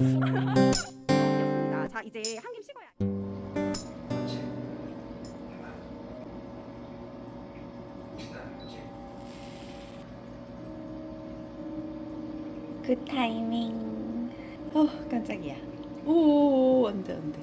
였습니다. 자 이제 한 김 식어야. 그 타이밍. 어 깜짝이야. 오 안돼 안돼.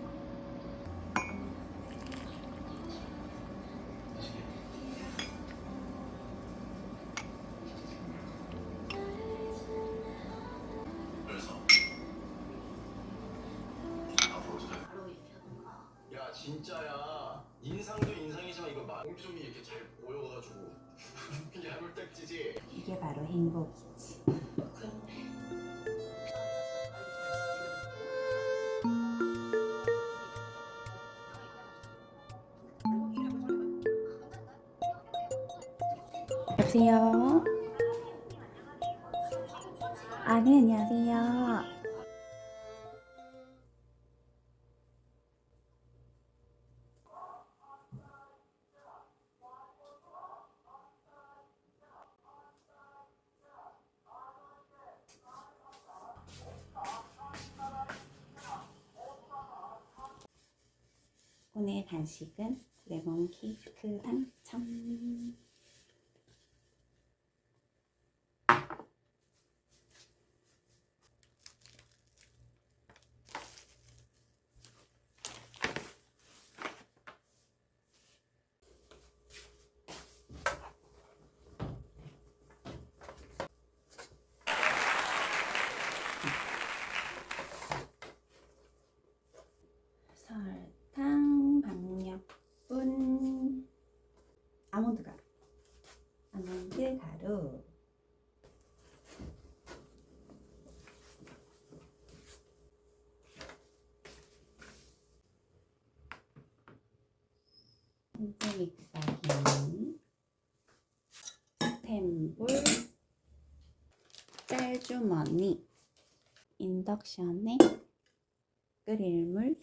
여보세요. 아, 네, 안녕하세요. 오늘 간식은 레몬 케이크 당첨. 설탕, 박력분, 아몬드 가루, 아몬드 가루, 현재 믹서기, 스템볼, 짤주머니, 인덕션에 끓일 물,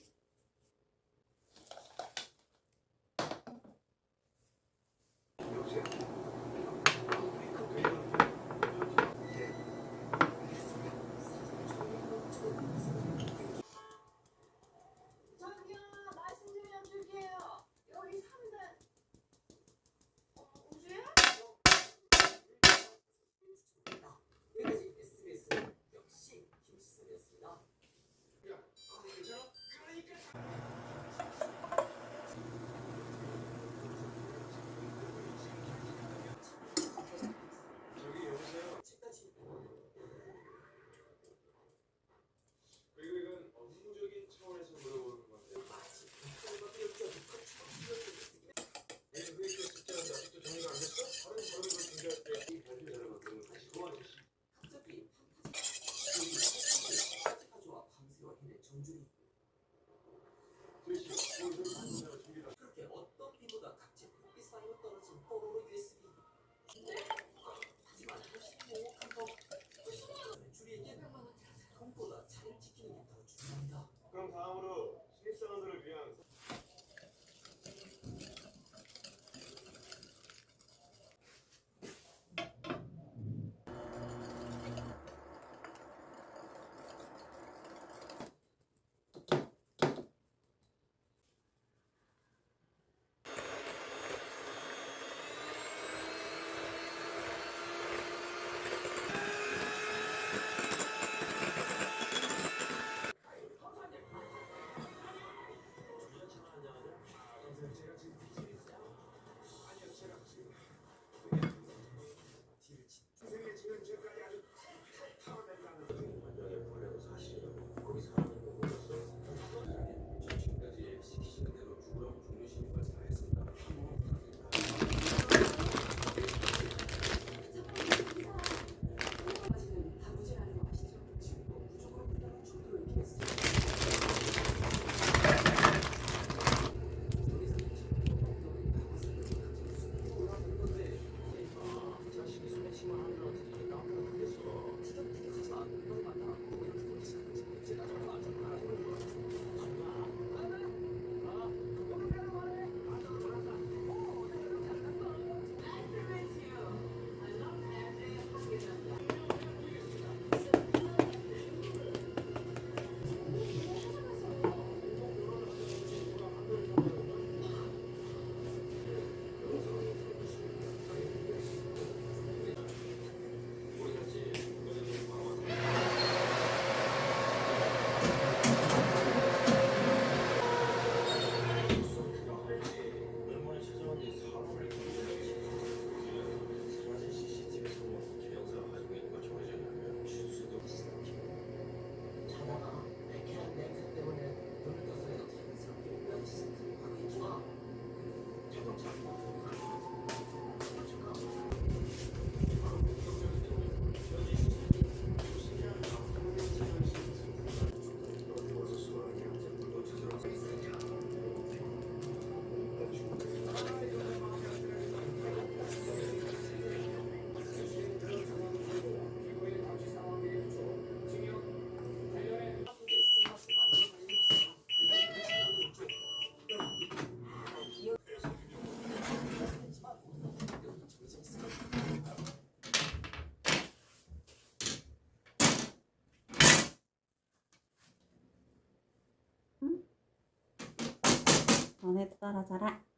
너네 따라 자라.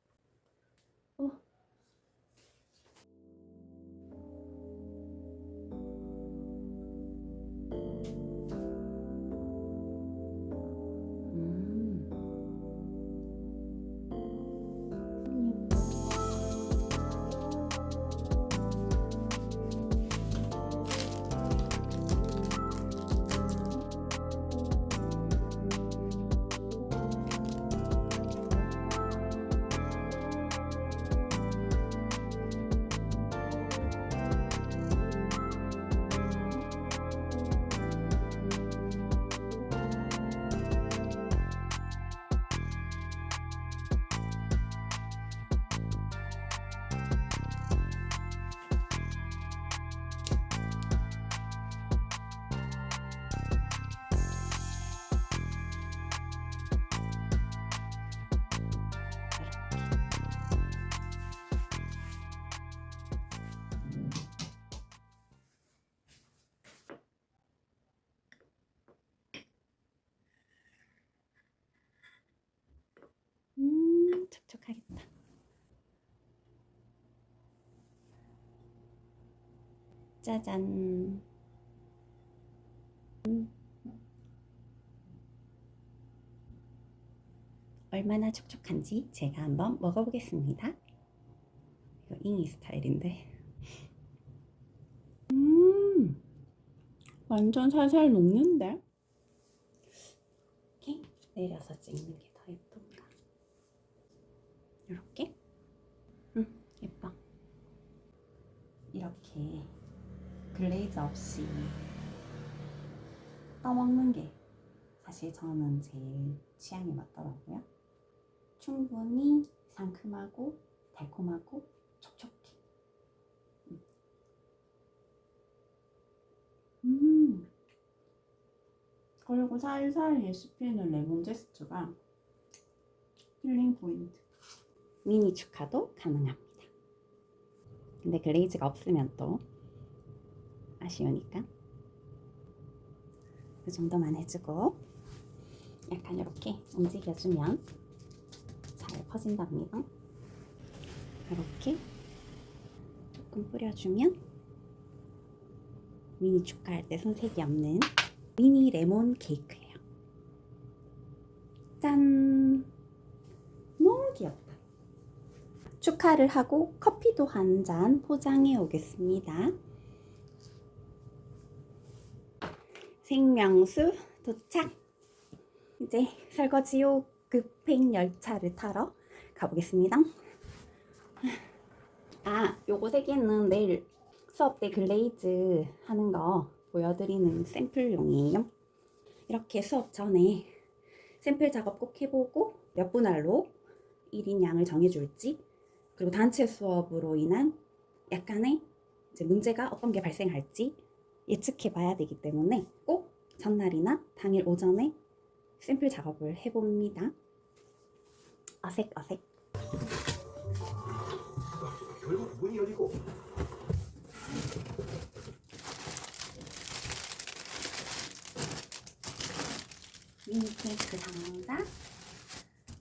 짜잔. 음. 얼마나 촉촉한지 제가 한번 먹어보겠습니다. 이거 잉이 스타일인데. 음, 완전 살살 녹는데? 이렇게 내려서 찍는 게 더 예쁜가? 이렇게? 응, 예뻐. 이렇게 글레이즈 없이 떠먹는 게 사실 저는 제일 취향에 맞더라고요. 충분히 상큼하고 달콤하고 촉촉해. 음. 음. 그리고 살살 씹히는 레몬 제스트가 힐링 포인트. 미니 축하도 가능합니다. 근데 글레이즈가 없으면 또 아쉬우니까 그 정도만 해주고 약간 이렇게 움직여주면 잘 퍼진답니다. 이렇게 조금 뿌려주면 미니 축하할 때 손색이 없는 미니 레몬 케이크예요. 짠! 너무 귀엽다. 축하를 하고 커피도 한 잔 포장해 오겠습니다. 생명수 도착! 이제 설거지 후 급행 열차를 타러 가보겠습니다. 아, 요거 세 개는 내일 수업 때 글레이즈 하는 거 보여드리는 샘플용이에요. 이렇게 수업 전에 샘플 작업 꼭 해보고 몇 분할로 1인 양을 정해줄지 그리고 단체 수업으로 인한 약간의 문제가 어떤 게 발생할지 예측해 봐야 되기 때문에 꼭 전날이나 당일 오전에 샘플 작업을 해봅니다. 어색 어색. 결국 문이 열리고 미니 케이크 상자,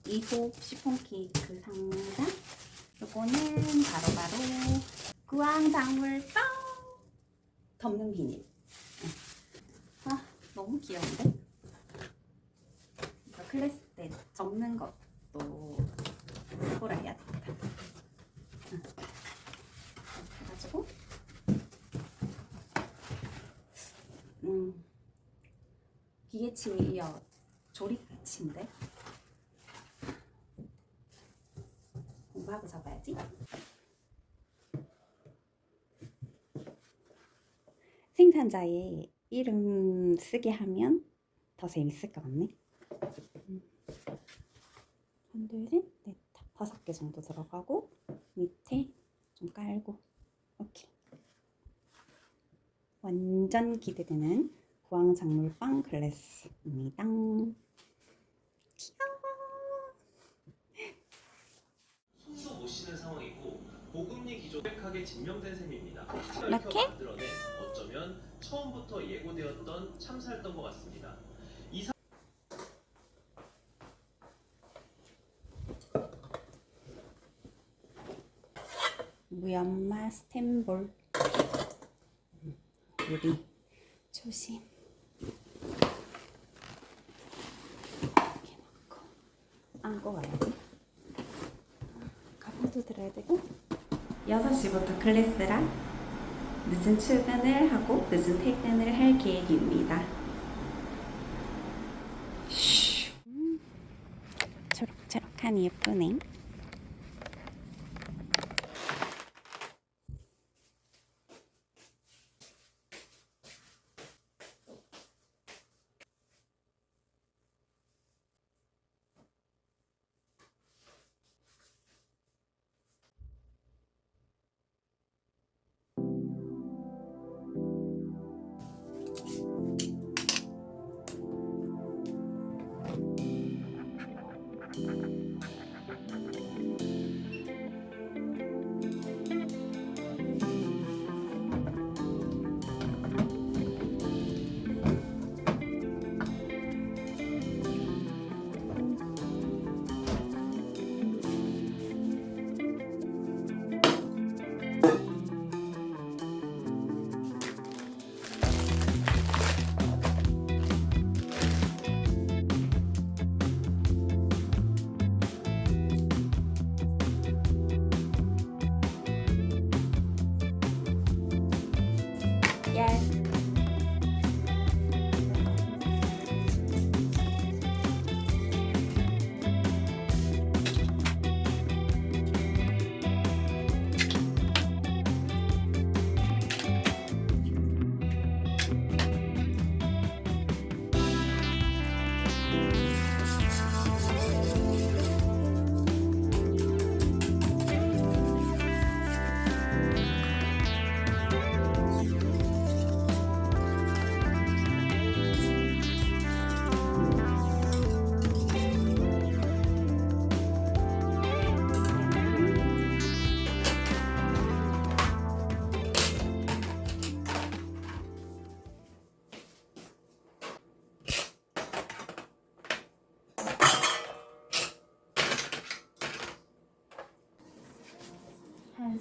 이복 시폰 케이크 상자. 요거는 바로바로 구황작물빵 덮는 비닐. 아 너무 귀여운데? 이거 클래스 때 접는 것도 해보라 해야 되겠다. 응. 이렇게 해가지고 음 기계치에 이어 조립치인데 공부하고 잡아야지. 생산자의 이름 쓰게 하면 더 재밌을 것 같네. 음. 하나, 둘, 셋, 넷, 다- 다섯 개 정도 들어가고 밑에 좀 깔고 오케이. 완전 기대되는 구황작물빵 글래스입니다. 조백하게 증명된 셈입니다. 이렇게 만들어내 어쩌면 처음부터 예고되었던 참사였던 것 같습니다. 이사... 무얀마 스탠볼 음, 요리 조심. 6시부터 클래스라 늦은 출근을 하고 늦은 퇴근을 할 계획입니다. 음, 초록초록한 예쁘네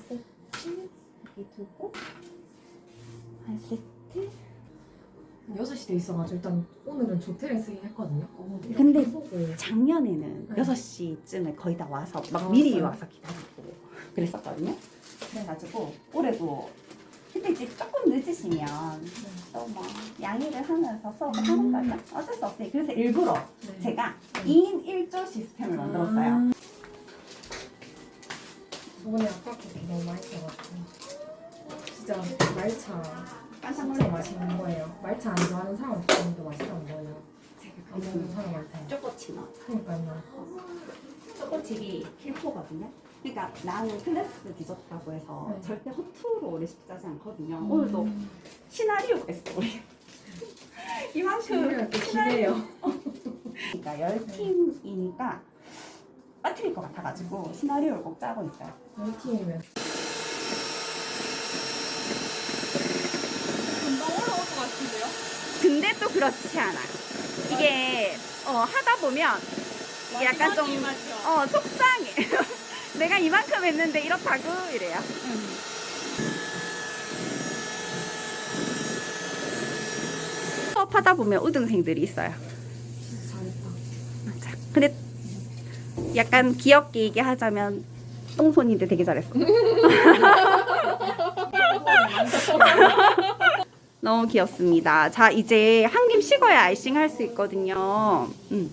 세트 여기 두고 한 세트 6시 돼 있어가지고 일단 오늘은 조퇴를 쓰긴 했거든요. 근데 보고 작년에는 네. 6시쯤에 거의 다 와서 막 아, 미리 왔어요? 와서 기다리고 그랬었거든요. 그래가지고 올해도 근데 이제 조금 늦으시면 또 뭐 양해를 하면서 수업을 하는 거죠. 어쩔 수 없어요. 그래서 일부러 네. 제가 네. 2인 1조 시스템을 만들었어요. 아. 저번에 아까워서 너무 맛있어가지고 진짜 말차 진짜. 맛있는 거예요. 말차 안 좋아하는 사람 없는데 맛있다는 거예요. 제가 안 먹는 사람한테. 넣어. 그러니까요. 쪼꼬칩이 킬포거든요. 그러니까 나는 클래스 디저트라고 해서 네. 절대 허투루 레시피 짜지 않거든요. 음. 오늘도 시나리오가 있어 우리. 이만큼 기네요. 그러니까 열 팀이니까 빠뜨릴 것 같아가지고 시나리오를 꼭 짜고 있어요. 팀이면 금방 올라올 것 같은데요? 근데 또 그렇지 않아. 이게 어, 하다 보면 이게 약간 좀 어, 속상해. 내가 이만큼 했는데 이렇다고 이래요. 수업하다 보면 우등생들이 있어요. 진짜 잘했다. 맞아. 근데 약간 귀엽게 얘기하자면 똥손인데 되게 잘했어. 너무 귀엽습니다. 자, 이제 한 김 식어야 아이싱 할 수 있거든요. 음.